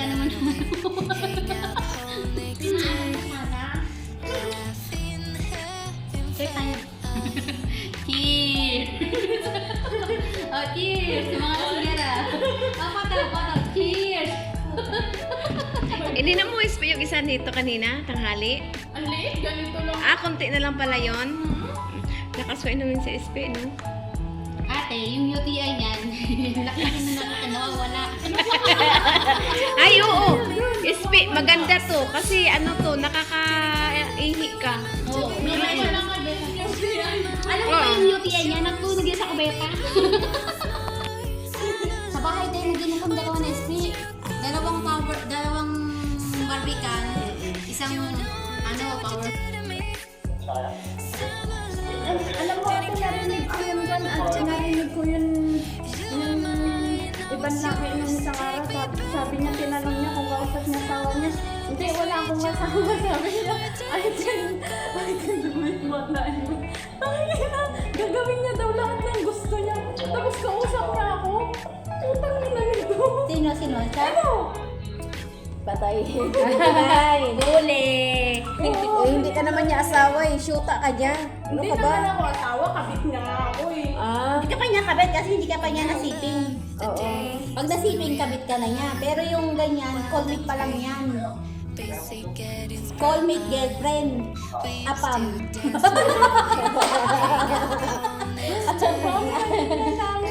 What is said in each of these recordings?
ka naman naman. Cheers oh, cheers! Sa mga lasingera. Oh, pataw, pataw. Cheers! Hindi na mo ispa yung isa nito kanina, tanghali. Ang liit, ganito lang. Ah, konti na lang pala yon. Nakasway naman sa SP, no? Ate, yung UTI niyan, laki-laki na nakaka nawawala. Maganda to. Kasi ano to, nakaka-ihi ka. Oo. May Alam isa lang agad. mo ba yung UTI niya? Nagtunog yan sa kubeta. sa bahay tayo naging akong dalawa na SP. Dalawang power, dalawang barbican. Isang, ano, power. Al- alam mo, ate, narinig ko yun dyan. At narinig ko yun yung ibang laki nung isang araw. Sabi, sabi niya, tinanong niya kung kausap niya asawa niya. Hindi, wala akong asawa. Sabi niya, I can, I can do it. Ay, na, gagawin niya daw lahat ng gusto niya. Tapos kausap niya ako. Utang nila nito. Sino, sino? Ano? Patay. Patay. Huli. Oo. Eh, hindi ka naman niya asawa eh. Shoota ka niya. Ano Hindi ka ba? naman ako asawa, kabit niya nga ako eh. Ah, Hindi ka pa niya kabit kasi hindi ka pa niya nasiping. oo. Pag nasiping, kabit ka na niya. Pero yung ganyan, call me pa lang yan. Call me girlfriend. Apam.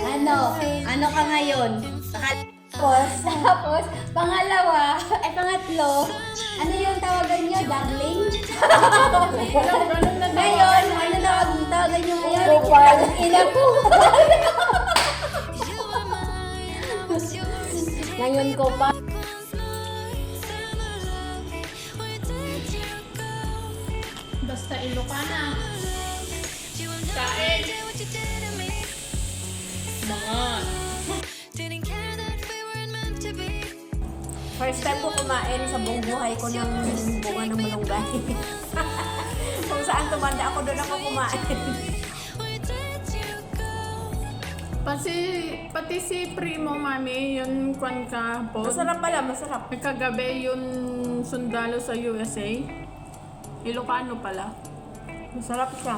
ano? Ano ka ngayon? Tapos, tapos, pangalawa, ay pangatlo, ano yung tawagan ganun na ngayon, ano tawag, tawagan niyo ngayon? Kupal. Ina ko. Ngayon ko First time ko kumain sa buong buhay ko ng bunga ng malunggay. Kung saan tumanda ako, doon ako kumain. Pati, pati si Primo, mami, yun kwan ka po. Masarap pala, masarap. Kagabi yun sundalo sa USA. Ilocano pala. Masarap siya.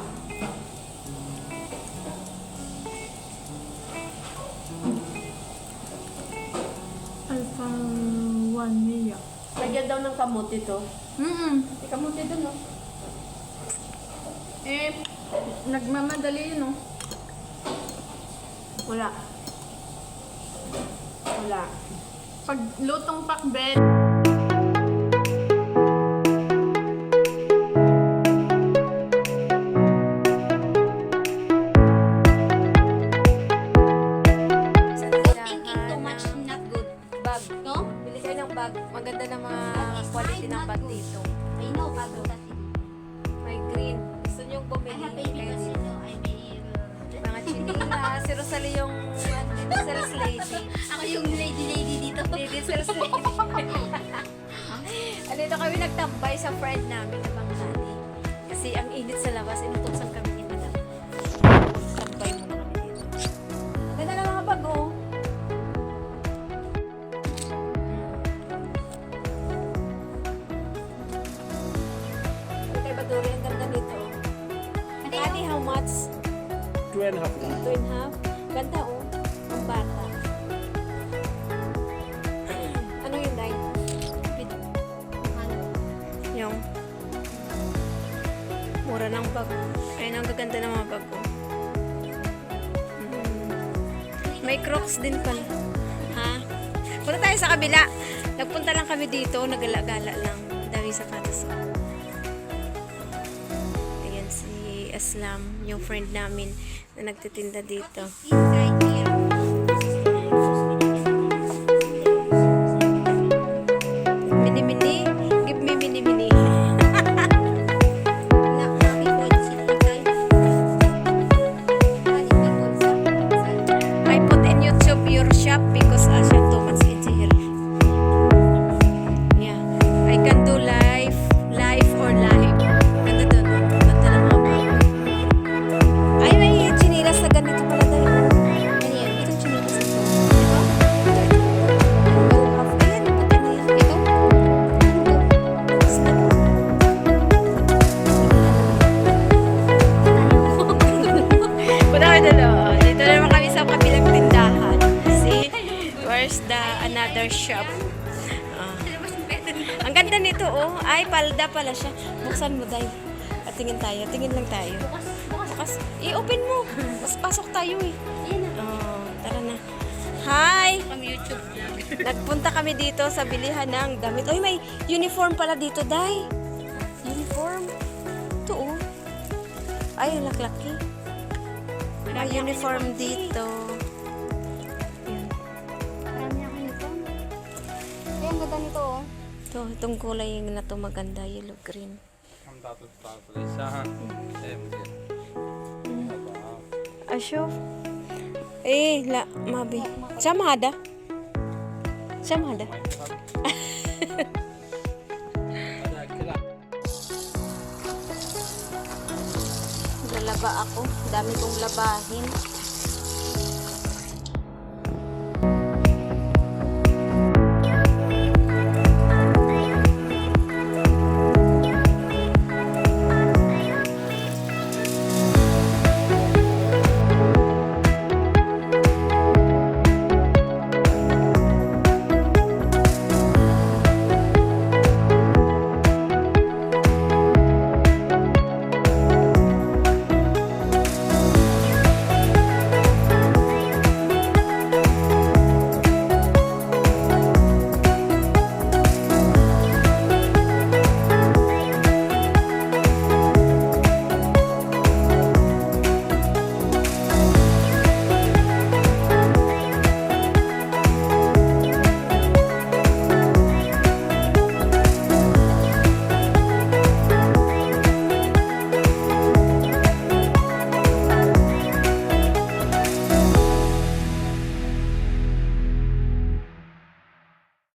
Daw ng kamuti to. Mm May kamuti doon, no? Eh, nagmamadali yun, oh. Wala. Wala. Pag lutong pakbet, ng bag dito. I know, bago kasi. May green. Gusto nyo I bumili have baby kasi no, I may... Mga chinila. Si Rosalie yung ano, sales lady. Ako yung lady-lady dito. Lady sales lady. Alito kami nagtambay sa friend namin na Banghani. Kasi ang init sa labas, inutusan kami how much? Two and a half. Two and a half? Ganda, oh. Ang bata. ano yun, Day? Yung mura ng bag. Ayun, ang gaganda ng mga bag ko. May crocs din pala. Ha? Punta tayo sa kabila. Nagpunta lang kami dito, nagala-gala lang. Dami sapatos ko. Aslam, yung friend namin na nagtitinda dito. Oh. Ay, palda pala siya. Buksan mo, Day. At tingin tayo. Tingin lang tayo. Bukas, bukas. I-open mo. Mas pasok tayo eh. Oh, tara na. Hi! Pang YouTube vlog. Nagpunta kami dito sa bilihan ng damit. Uy, may uniform pala dito, Day. Uniform. Ito, oh. Ay, laklaki. May uniform dito. Marami ako nito. Ay, ang ganda nito oh. Ito, itong kulay na to maganda, yellow green. Ang tatlo-tatlo, isa, seven. Hmm. Asyo. Eh, la, mabi. Sama ada. Sama ada. Lalaba ako. Dami kong labahin.